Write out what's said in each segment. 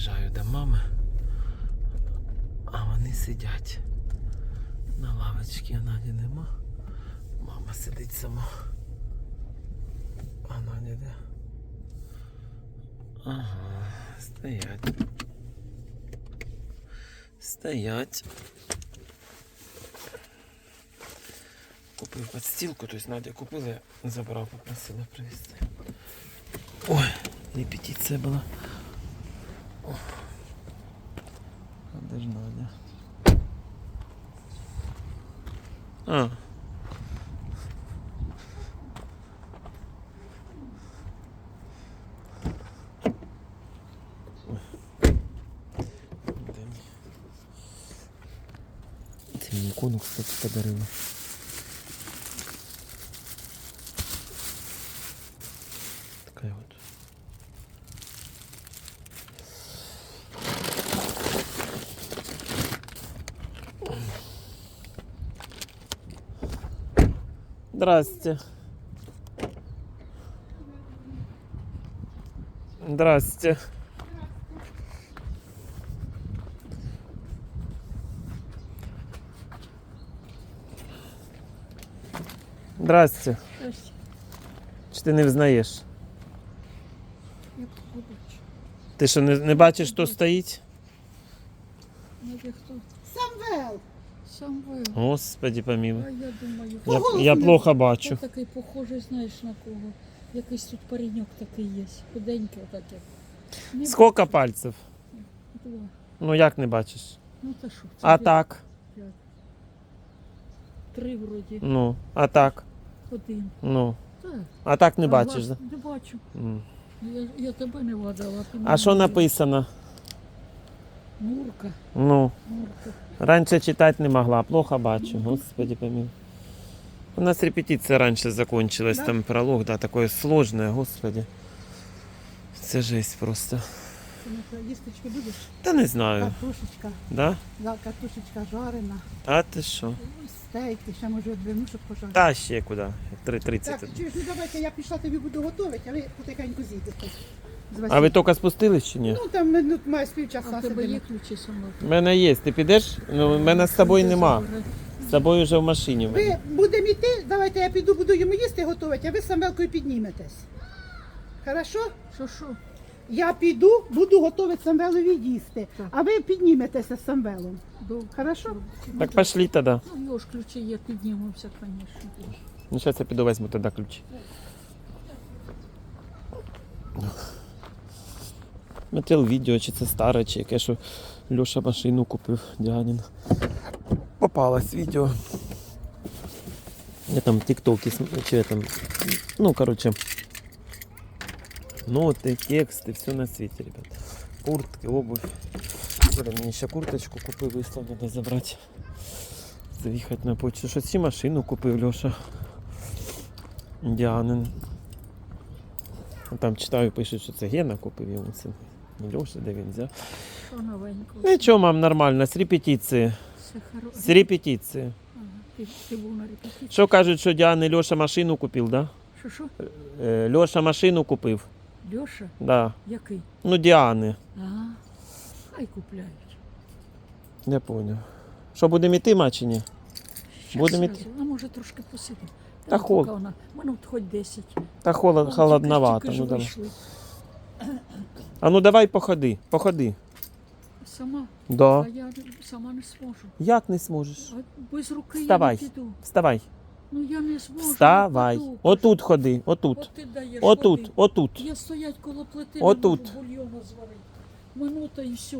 Приїжджаю до мами, а вони сидять на лавочці, а Наді нема. Мама сидить сама. А Надя де? Ага, стоять. Стоять. Купив подстилку, то есть Надя купила, забрав, попросила привезти. Ой, репетиция была. А де ж Надя? А. Це мені ікону, кстати, подарила. Здрасте. Здрасте. Здрасте. Чи ти не взнаєш? Ти що не, не бачиш, хто стоїть? Ну, де хто? Самвел, Сам ви. Господи помилуй. А я думаю, Я, голосу я плохо хто бачу. такий похожий, знаєш на кого? Якийсь тут пареньок такий є. Худенький. Не Скільки бачу. пальців? Два. Ну як не бачиш? Ну та що? це А де? так? Три вроді. Ну, а так? Один. Ну. Так. А так не А бачиш, вас? Не бачу. М. Я, я тебе не вгадала. ти А мене що не написано? Мурка. Ну, Мурка. раніше читати не могла, плохо бачу. Господи помилуй. У нас репетиция раньше закончилась, Да? там пролог, да, такое сложное, господи. Це жесть просто. Синок, їсточки будеш? Та не знаю, Картошечка, да? да, картошечка жарена, А ти що? стейки, ще може одвину, щоб пожарити. Та ще куди? 3.30. Так, чуєш, ну давайте я пішла тобі буду готувати, а ви потихеньку зійдете. З А ви тільки спустились чи ні? Ну там минут має з А півчаса тебе сидимо. є ключі сама? У мене є. Ти підеш? Ну, в мене з собою нема. З собою вже в машині. в мене. Ви будемо йти, давайте я піду, буду йому їсти готувати, а ви з Самвелкою підніметесь. Хорошо? Що, що? Я піду, буду готувати Самвелові їсти, Так. а ви підніметеся з Самвелом. Добре. Хорошо? Так пошли тоді. Ну, його ж ключі є, піднімемося, звісно. Ну, зараз я піду візьму тоді ключі. Смотрел відео, чи це старе, чи яке, що Льоша машину купив Діанін. Попалось відео. Я там тіктоки, чи я там, ну, короче, ноти, тексти, все на світі, ребят. Куртки, обувь. Вчора мені ще курточку купив, вислав, треба забрати. Заїхати на почту. Що ці машину купив Льоша. Діанин. Ну, Там читаю, пишуть, що це Гена купив йому це. Не Льоша, де він взяв. Нічого, мам, нормально, з репетиції. З репетиції. Що кажуть, що Діани Льоша машину купив, да? Що, що? Е, Льоша машину купив. Льоша? Да. Який? Ну, Діани. Ага. Хай купляють. Я поняв. Що будемо йти, ма, чи ні? Будемо зразу. А може трошки посидимо. Та поки хол- Вона, минут хоч 10. Та холод, холодновато. Ну, давай. А ну давай походи, походи. Сама. Да. А я сама не зможу. Як не зможеш? А без руки Вставай. я не піду. Вставай. Ну я не зможу. не Вставай. піду. Отут ходи, отут. От ти даєш Отут, води. отут. Я стоять коло плити, Отут. не можу бульйону зварити. Минута і все.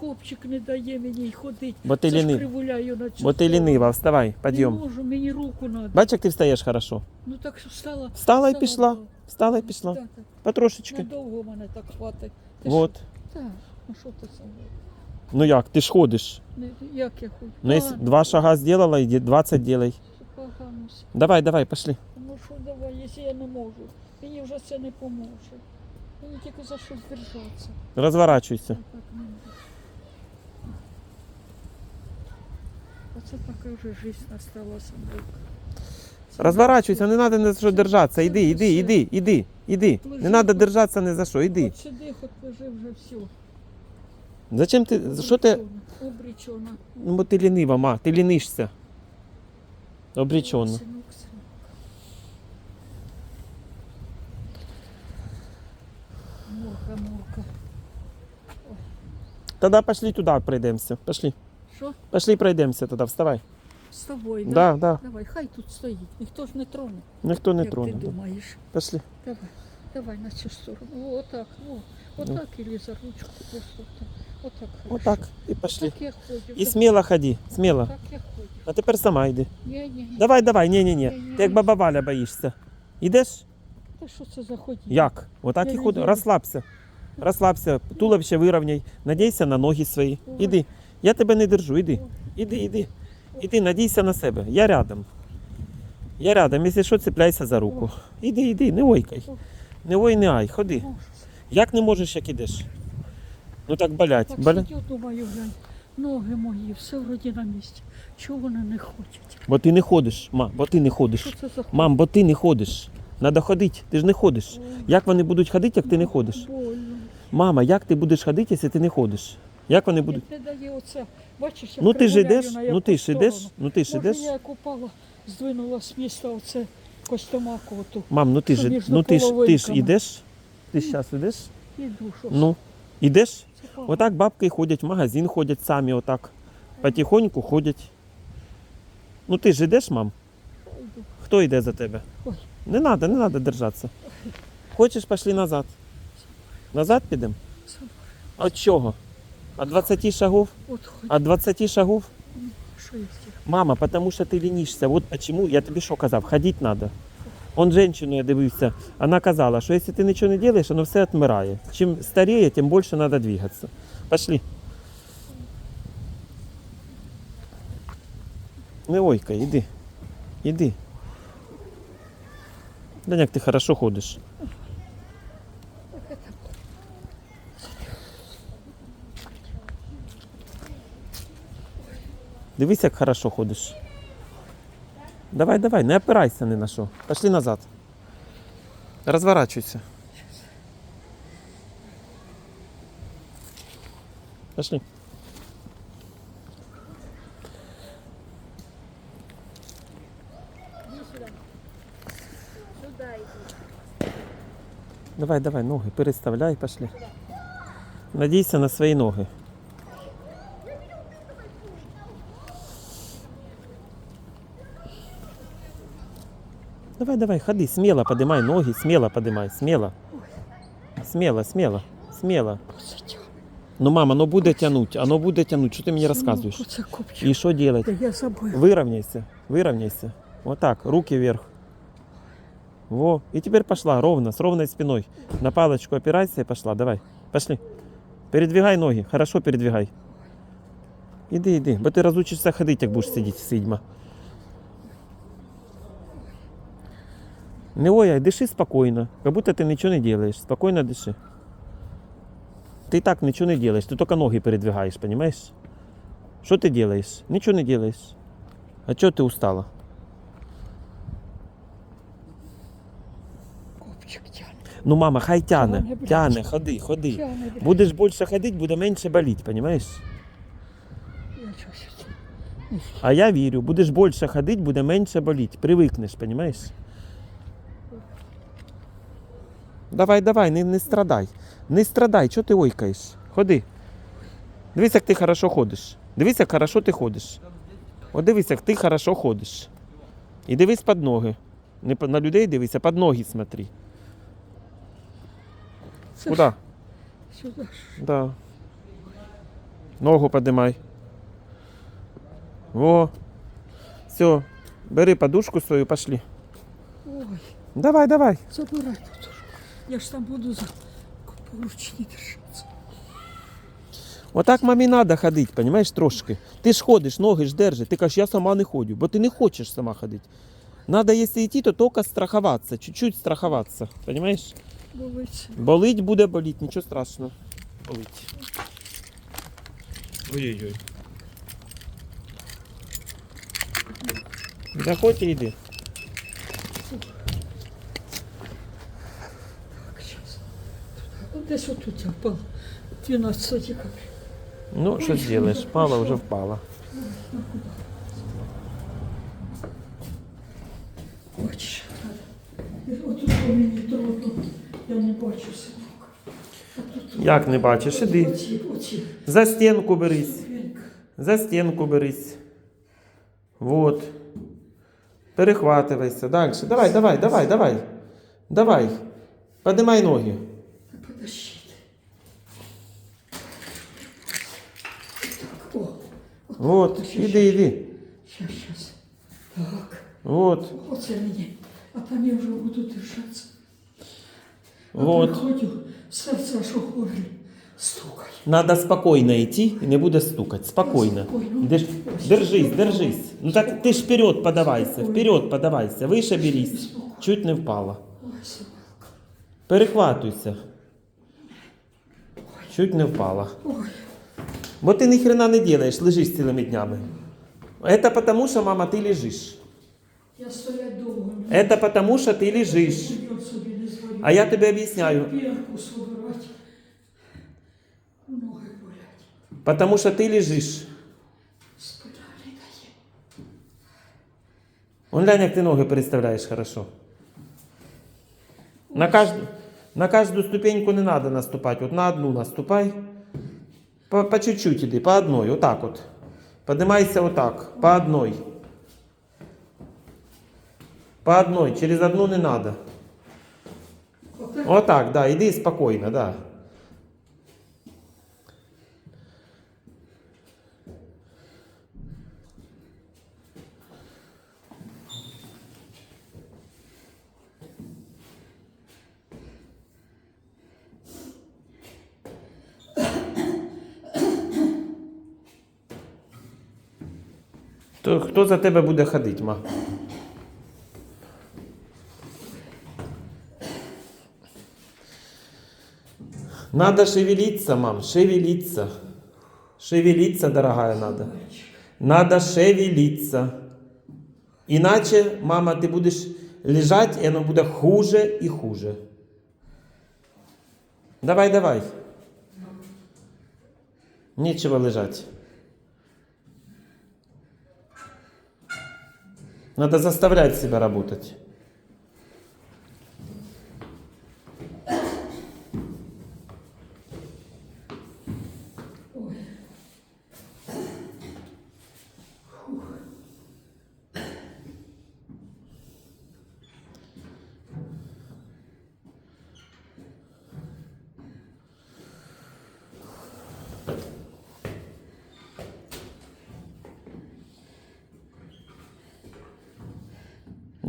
Копчик не дає мені й ходити. Бо ти Це ж лінив. кривуляю на цю Бо ти сторону. лінива, вставай, Не підйом. можу, мені руку надо. Бач, як ти встаєш хорошо. Ну так що встала. Встала і пішла. Встала і пішла. Так, так. Потрошечки. Надовго мене так хватить. Ти Вот. що? Так, ну що ти сам? Ну як, ти ж ходиш. Як я хочу? Ну, якщо два шага зробила, йди 20 делай. Погано все. Давай, давай, пошли. Ну що давай, якщо я не можу. Мені вже це не поможе. Мені тільки за щось держатися. Розворачуйся. Так не можу. Оце така вже життя настала сама. Розворачуйся, не треба ні за що держатися. Іди, іди, іди, іди, іди. Не треба держатися ні за що, іди. От сиди, хоч лежи вже все. Зачем ти. Що ти. Обречена. Ну, бо ти лінива, ма, ти лінишся. Обречено. Синок, синок. Мурка, мурка. Тоді пошли туди пройдемося. Пошли. Що? Пошли пройдемося тоді, вставай. З тобою, Да, да. Давай, хай тут стоїть. Ніхто ж не троне. Ніхто не як троне. ти да. думаєш. Пошли. Давай, давай на цю сторону. О, отак, о. Отак или за ручку просто. так. Отак. хорошо. Отак. І пошли. Так я ходжу. І так- сміло ходи, сміло. Так я ходжу. А тепер сама йди. Ні, ні, ні. Давай, давай, ні, ні, ні. Ти як баба Валя боїшся. Ідеш? Та що це за ходіння? Як? Отак Я і не ходи. їду. Розслабся. Розслабся, туловище вирівняй, надійся на ноги свої. Іди. Я тебе не держу, іди. Іди, іди. Іди, надійся на себе. Я рядом. Я рядом, якщо що, цепляйся за руку. Іди, іди, не ойкай. Не ой, не ай, ходи. Як не можеш, як ідеш? Ну так болять. Так сидю, думаю, глянь, ноги мої, все вроді на місці. Чого вони не хочуть? Бо ти не ходиш, мам, бо ти не ходиш. Що це за Мам, бо ти не ходиш. Надо ходити, ти ж не ходиш. Як вони будуть ходити, як ти не ходиш? Больно. Мама, як ти будеш ходити, якщо ти не ходиш? Як вони будуть? Не дає оце. Бачиш, я Ну ти ж на ну ти ж сторону. ну ти ж Може, ідеш. я як упала, здвинула з міста оце костюмаку оту. Мам, ну ти ж, між ну ти ж, ти ж половинками? ідеш? Ти зараз ідеш? Іду, що Ну, ідеш? це. Отак бабки ходять, в магазин ходять самі отак. Потихоньку ходять. Ну ти ж ідеш, мам? Іду. Хто йде за тебе? Ой. Не треба, не треба держатися. Хочеш, пішли назад. Назад підемо? Сам. От чого? От 20 шагов? От 20 шагов? Мама, потому що ти лінишся. Вот почему, я тобі що казав, ходити треба. Он женщину я дивився, вона казала, що якщо ти нічого не робиш, воно все відмирає. Чим старіє, тим більше треба двигатися. Пошли. Не ойкай, іди. Іди. Да як ти хорошо ходиш. Дивись, як хорошо ходиш. Давай, давай, не опирайся ні на що. Пошли назад. Розворачуйся. Пошли. Давай, давай, ноги переставляй, пошли. Надійся на свої ноги. Давай, давай, ходи, смело поднимай ноги, смело поднимай, смело. Смело, смело, смело. Оце тягне. Ну, мама, оно буде тянуть, оно буде тянуть. Що ти мені розказуєш? Оце копчик. І що делать? Та я забила. Выровняйся, выровняйся. Вот так, руки вверх. Во. И теперь пошла ровно, с ровной спиной. На палочку опирайся и пошла. Давай, пошли. Передвигай ноги, хорошо передвигай. Іди, іди, бо ти розучишся ходити, як будеш сидіти, сидьма. Не ой, а диши спокійно, як будто ти нічого не робиш. Спокійно диши. Ти і так нічого не робиш, ти тільки ноги передвигаєш, розумієш? Що ти робиш? Нічого не робиш. А чого ти устала? Ну, мама, хай тяне, тяне, ходи, ходи. Будеш більше ходити, буде менше боліти, розумієш? А я вірю, будеш більше ходити, буде менше боліти. Привикнеш, розумієш? Давай, давай, не, не страдай. Не страдай, чого ти ойкаєш? Ходи. Дивись, як ти хорошо ходиш. Дивись, як хорошо ти ходиш. От дивись, як ти хорошо ходиш. І дивись під ноги. Не на людей дивися, під ноги смотри. Куди? Сюди. Да. Ногу поднимай. Во. Все. Бери подушку свою, пошли. Ой, Давай, давай. забирай тут. Я ж там буду за поручні держатися. Отак мамі треба ходити, розумієш, трошки. Ти ж ходиш, ноги ж держиш. Ти кажеш, я сама не ходжу, бо ти не хочеш сама ходити. Надо, якщо йти, то тільки страхуватися, чуть-чуть страхуватися. Розумієш? Болить. Болить буде боліти, нічого страшного. Болить. Ой-ой-ой. Заходь і йди. Десь отут я впала. 12 декабря. Ну, що зробиш? Впала, вже впала. Бачиш. Отут мені трудно. Я не бачу синок. Як не бачиш, іди. За стінку берись. За стінку берись. Вот. Перехватывайся. Дальше. Давай, давай, давай, давай. Давай. Поднимай ноги. Подождите. Так, о. Вот. Иди, иди. Щас, щас. Так. Вот. Оце мені. А там я вже буду держатися. А Вот. приходю, серце аж у горлі стукає. Надо спокойно идти и не буде стукать. Спокойно. Спокойно. Держ- Держись, держись. Ну так ты ж вперед подавайся, вперед подавайся. Выше берись. Чуть не впала. Ой, Самелка. Перехватуйся. Чуть не впала. Ой, Вот ты ни хрена не делаешь, лежишь целыми днями. Это потому, что, мама, ты лежишь. я стоять довго не Это потому, что ты лежишь. бульйон собі не зварю. А я тебе объясняю. Пірку собирати. Ноги болять. Потому что ты лежишь. Спина не дає. Он глянь, як ти ноги переставляєш хорошо. На каждую, на каждую ступеньку не надо наступать. Вот на одну наступай. По, по чуть-чуть иди, по одной, вот так вот. Поднимайся вот так, по одной. По одной, через одну не надо. Отак. Да, иди спокойно, да. То хто за тебе буде ходити, ма? Надо шевелиться, мам, шевелиться. Шевелиться, дорогая, надо. Надо шевелиться. Иначе, мама, ты будешь лежать, и оно будет хуже и хуже. Давай, давай. Нечего лежать. Надо заставлять себя работать.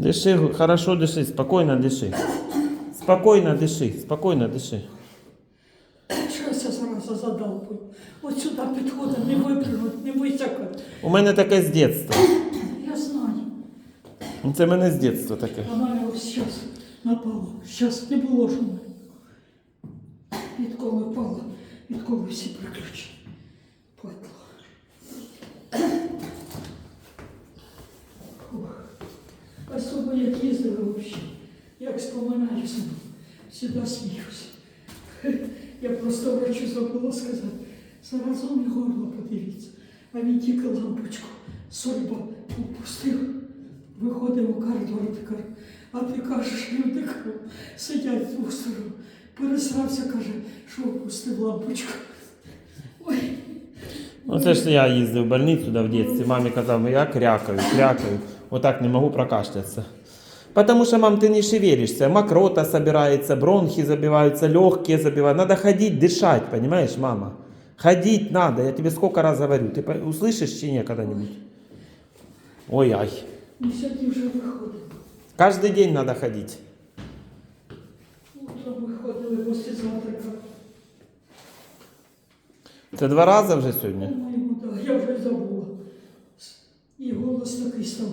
Дыши, хорошо дыши, спокойно дыши. Спокойно дыши, спокойно дыши. Щось я зараз задалбую. От сюди підходить, не виплюнуть, не висякати. У мене таке з дитинства. Я знаю. Ну, Це мене з дитинства таке. А мене ось зараз напало. Зараз не було ж у мене. Як. Як споминаю себе, сюди сміюся. Я просто врачу забула сказати. Зараз он і горло подивіться. А він тільки лампочку сольба опустив. Виходив у коридор, ти а ти кажеш, люди сидять з двох сторон. Пересрався, каже, що опустив лампочку. Ой, Ну це ж я їздив в больницю да, в дитинстві. Мамі казав, я крякаю, крякаю. Отак не можу прокашлятися. Потому что, мам, ты не шевелишься, мокрота собирается, бронхи забиваются, легкие забивают. Надо ходить, дышать, понимаешь, мама? Ходить надо, я тебе сколько раз говорю. Ты по- услышишь чи не когда-нибудь? Ой-ай. ну сьогодні вже виходимо. Каждый день надо ходить. Утром виходили після завтрака. Це два рази вже сьогодні? По-моєму, так, я вже забула. І голос такий став,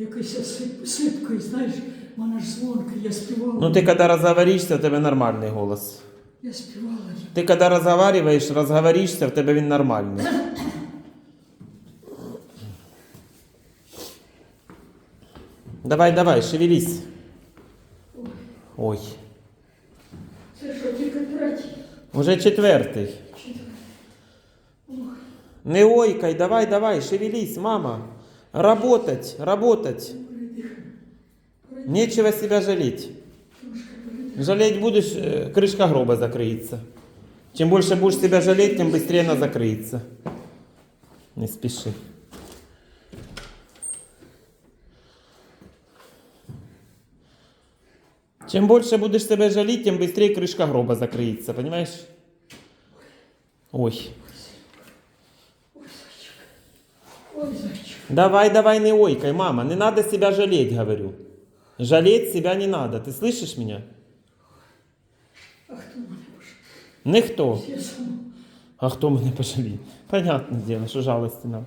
якийсь сип, сипкий, знаєш, в мене ж дзвонкий, я співала. Ну ты когда разговоришься, у тебе нормальный голос. Я співала. Ты когда разговариваешь, разговоришься, в тебе він нормальний. Давай, давай, шевелись. Ой, Це що, тільки третій? уже четвертий. Четвертий. Ой, Не ойкай, давай, давай, шевелись, мама. Работать, работать. Нечего себя жалеть. Жалеть будешь, э, крышка гроба закроется. Чем больше будешь себя жалеть, тем быстрее она закроется. Не спеши. Чем больше будешь себя жалеть, тем быстрее крышка гроба закроется, понимаешь? Ой. Ой. Давай, давай, не ойкай, мама, не надо себя жалеть, говорю. Жалеть себя не надо, ты слышишь меня? А хто мене пошов? Ніхто. Я сама. А хто мене пожаліє? Понятне діло, що жалості нам.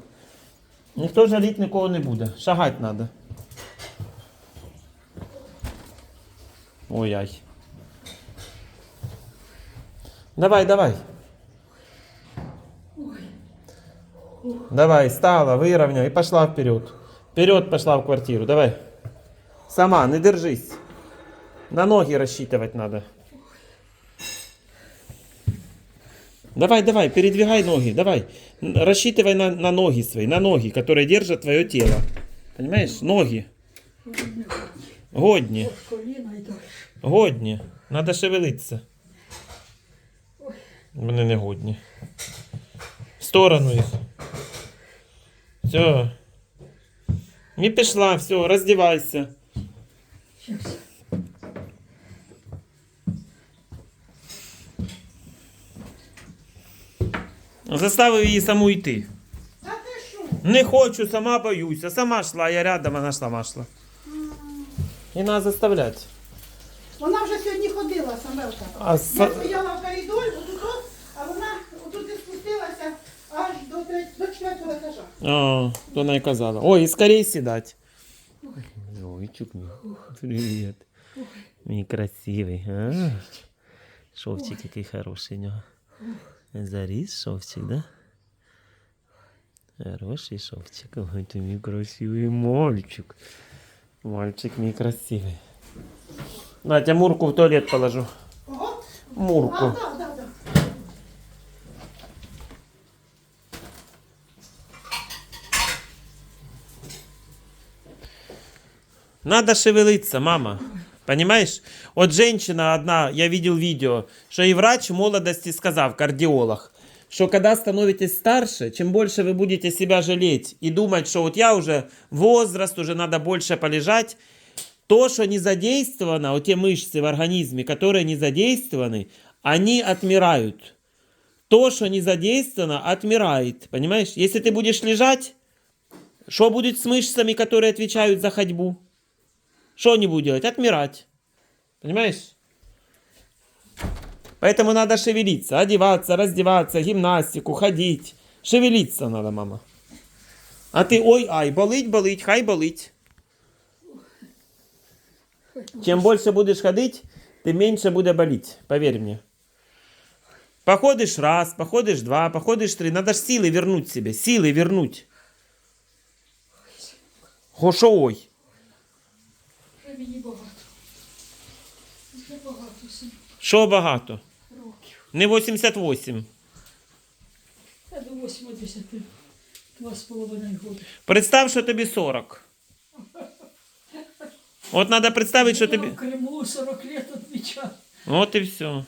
Ніхто жаліти нікого не буде. Шагати треба. Ой-ай. Давай, давай. Давай, стала, выровняй и пошла вперед. Вперед пошла в квартиру, давай. Сама, не держись. На ноги рассчитывать надо. Давай, давай, передвигай ноги, давай. Н- Рассчитывай на, на ноги свои, на ноги, которые держат твое тело. Понимаешь? Ноги. Годні. от коліна і далі. Годні. Надо шевелитися. Вони не годні. В сторону їх. Все. І пішла, все, роздівайся. Щас. Заставив її саму йти. Та ти що? Не хочу, сама боюся. Сама шла, я рядом, вона сама шла. І треба заставляти. Вона вже сьогодні ходила, Самелка. А Я са- стояла аж до, тре- до четвертого етажа. А, то вона і казала. Ой, і скорей сідать. Ой, чук мій. Привіт. Мій красивий. А? Шовчик який хороший у нього. Заріс шовчик, да? Хороший шовчик. Ой, ти мій красивий мальчик. Мальчик мій красивий. Натя, Мурку в туалет положу. Ого. А, Мурку. так, да. Надо шевелиться, мама. Понимаешь? Вот женщина одна, я видел видео, что и врач в молодости сказал, кардиолог, что когда становитесь старше, чем больше вы будете себя жалеть и думать, что вот я уже возраст, уже надо больше полежать, то, что не задействовано, вот те мышцы в организме, которые не задействованы, они отмирают. То, что не задействовано, отмирает. Понимаешь? Если ты будешь лежать, что будет с мышцами, которые отвечают за ходьбу? Что они будут делать? Отмирать. Понимаешь? Поэтому надо шевелиться, одеваться, раздеваться, гимнастику, ходить. Шевелиться надо, мама. А ти ой, ай, болить, болить, хай болить. Чем больше будешь ходить, тем меньше будет болеть. Поверь мне. Походишь раз, походишь два, походишь три. Надо ж силы вернуть себе. Силы вернуть. Хо шо ой? Що багато? років. Не 88. Я до 80 два з половиною роки. Представ, що тобі 40. От треба представити, що тобі. Я в Криму 40 лет отмечал. От і все.